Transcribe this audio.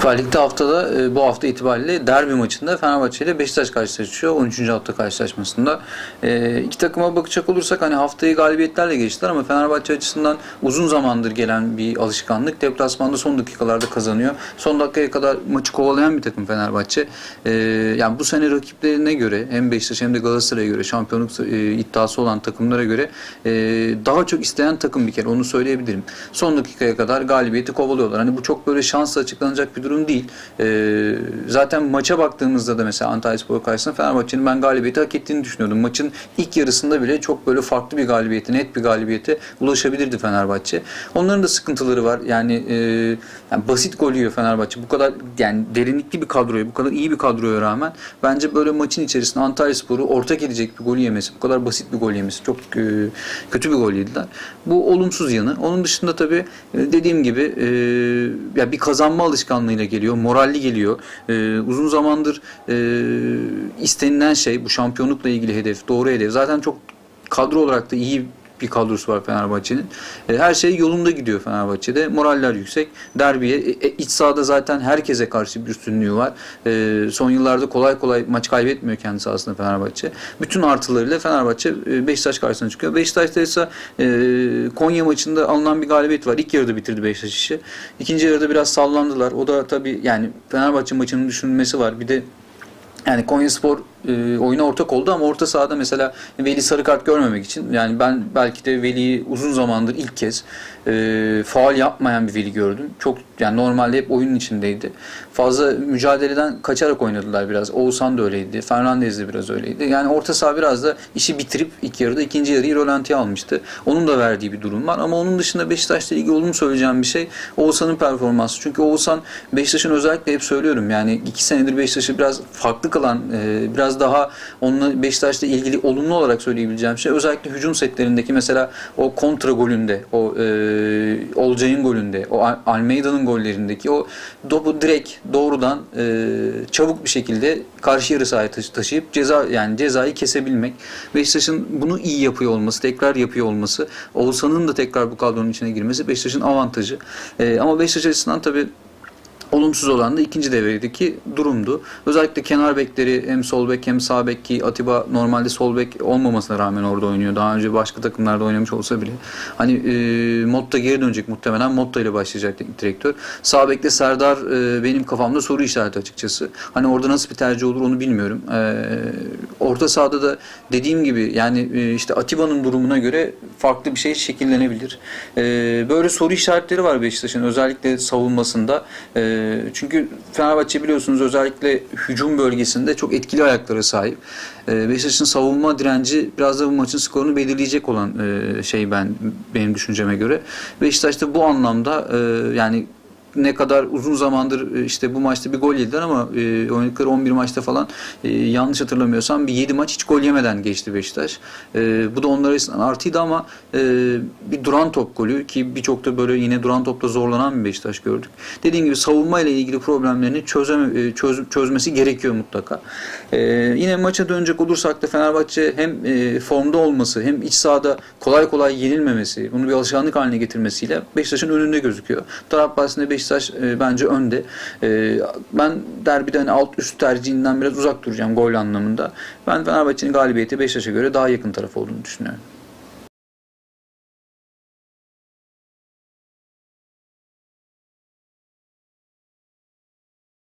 Süper Lig'de haftada e, bu hafta itibariyle derbi maçında Fenerbahçe ile Beşiktaş karşılaşıyor. 13. hafta karşılaşmasında. E, iki takıma bakacak olursak hani haftayı galibiyetlerle geçtiler ama Fenerbahçe açısından uzun zamandır gelen bir alışkanlık. Deplasmanda son dakikalarda kazanıyor. Son dakikaya kadar maçı kovalayan bir takım Fenerbahçe. E, yani bu sene rakiplerine göre hem Beşiktaş hem de Galatasaray'a göre şampiyonluk e, iddiası olan takımlara göre daha çok isteyen takım bir kere onu söyleyebilirim. Son dakikaya kadar galibiyeti kovalıyorlar. Hani bu çok böyle şansla açıklanacak bir durum değil. Ee, zaten maça baktığımızda da mesela Antalya Spor karşısında Fenerbahçe'nin ben galibiyeti hak ettiğini düşünüyordum. Maçın ilk yarısında bile çok böyle farklı bir galibiyete, net bir galibiyete ulaşabilirdi Fenerbahçe. Onların da sıkıntıları var. Yani, e, yani basit gol yiyor Fenerbahçe. Bu kadar yani derinlikli bir kadroya, bu kadar iyi bir kadroya rağmen bence böyle maçın içerisinde Antalya Spor'u ortak edecek bir gol yemesi, bu kadar basit bir gol yemesi çok e, kötü bir gol yediler. Bu olumsuz yanı. Onun dışında tabii e, dediğim gibi e, ya bir kazanma alışkanlığıyla geliyor, moralli geliyor. E, uzun zamandır e, istenilen şey bu şampiyonlukla ilgili hedef, doğru hedef. Zaten çok kadro olarak da iyi bir kadrosu var Fenerbahçe'nin. E, her şey yolunda gidiyor Fenerbahçe'de. Moraller yüksek. Derbiye e, e, iç sahada zaten herkese karşı bir üstünlüğü var. E, son yıllarda kolay kolay maç kaybetmiyor kendisi aslında Fenerbahçe. Bütün artılarıyla Fenerbahçe e, Beşiktaş karşısına çıkıyor. Beşiktaş'ta ise e, Konya maçında alınan bir galibiyet var. İlk yarıda bitirdi Beşiktaş işi. İkinci yarıda biraz sallandılar. O da tabii yani Fenerbahçe maçının düşünülmesi var. Bir de yani Konyaspor e, oyuna ortak oldu ama orta sahada mesela Veli sarı kart görmemek için yani ben belki de Veli'yi uzun zamandır ilk kez e, faal yapmayan bir Veli gördüm. Çok yani normalde hep oyunun içindeydi. Fazla mücadeleden kaçarak oynadılar biraz. Oğuzhan da öyleydi. Fernandez de biraz öyleydi. Yani orta saha biraz da işi bitirip ilk yarıda ikinci yarıyı rolantiye almıştı. Onun da verdiği bir durum var ama onun dışında Beşiktaş'la ilgili olumlu söyleyeceğim bir şey Oğuzhan'ın performansı. Çünkü Oğuzhan Beşiktaş'ın özellikle hep söylüyorum yani iki senedir Beşiktaş'ı biraz farklı kılan e, biraz daha onunla Beşiktaş'la ilgili olumlu olarak söyleyebileceğim şey özellikle hücum setlerindeki mesela o kontra golünde, o e, Olcay'ın golünde, o Almeida'nın gollerindeki o topu direkt doğrudan e, çabuk bir şekilde karşı yarı sahaya taşıyıp ceza yani cezayı kesebilmek. Beşiktaş'ın bunu iyi yapıyor olması, tekrar yapıyor olması, Oğuzhan'ın da tekrar bu kadronun içine girmesi Beşiktaş'ın avantajı. E, ama Beşiktaş açısından tabii Olumsuz olan da ikinci devredeki durumdu. Özellikle kenar bekleri hem sol bek hem sağ bek ki Atiba normalde sol bek olmamasına rağmen orada oynuyor. Daha önce başka takımlarda oynamış olsa bile. Hani e, Motta geri dönecek muhtemelen. Motta ile başlayacak direktör. Sağ bekte Serdar e, benim kafamda soru işareti açıkçası. Hani orada nasıl bir tercih olur onu bilmiyorum. E, orta sahada da dediğim gibi yani e, işte Atiba'nın durumuna göre farklı bir şey şekillenebilir. E, böyle soru işaretleri var Beşiktaş'ın özellikle savunmasında. E, ee, çünkü Fenerbahçe biliyorsunuz özellikle hücum bölgesinde çok etkili ayaklara sahip. Ee, Beşiktaş'ın savunma direnci biraz da bu maçın skorunu belirleyecek olan e, şey ben benim düşünceme göre. Beşiktaş da bu anlamda e, yani ne kadar uzun zamandır e, işte bu maçta bir gol yediler ama e, oynadıkları 11 maçta falan e, yanlış hatırlamıyorsam bir 7 maç hiç gol yemeden geçti Beşiktaş. E, bu da onlara artıydı ama bir duran top golü ki birçok da böyle yine duran topla zorlanan bir Beşiktaş gördük. Dediğim gibi savunma ile ilgili problemlerini çözeme, çöz, çözmesi gerekiyor mutlaka. Yine maça dönecek olursak da Fenerbahçe hem formda olması hem iç sahada kolay kolay yenilmemesi, bunu bir alışkanlık haline getirmesiyle Beşiktaş'ın önünde gözüküyor. Taraf bahsinde Beşiktaş e, bence önde. E, ben derbide hani alt üst tercihinden biraz uzak duracağım gol anlamında. Ben Fenerbahçe'nin galibiyeti Beşiktaş'a göre daha yakın taraf olduğunu düşünüyorum.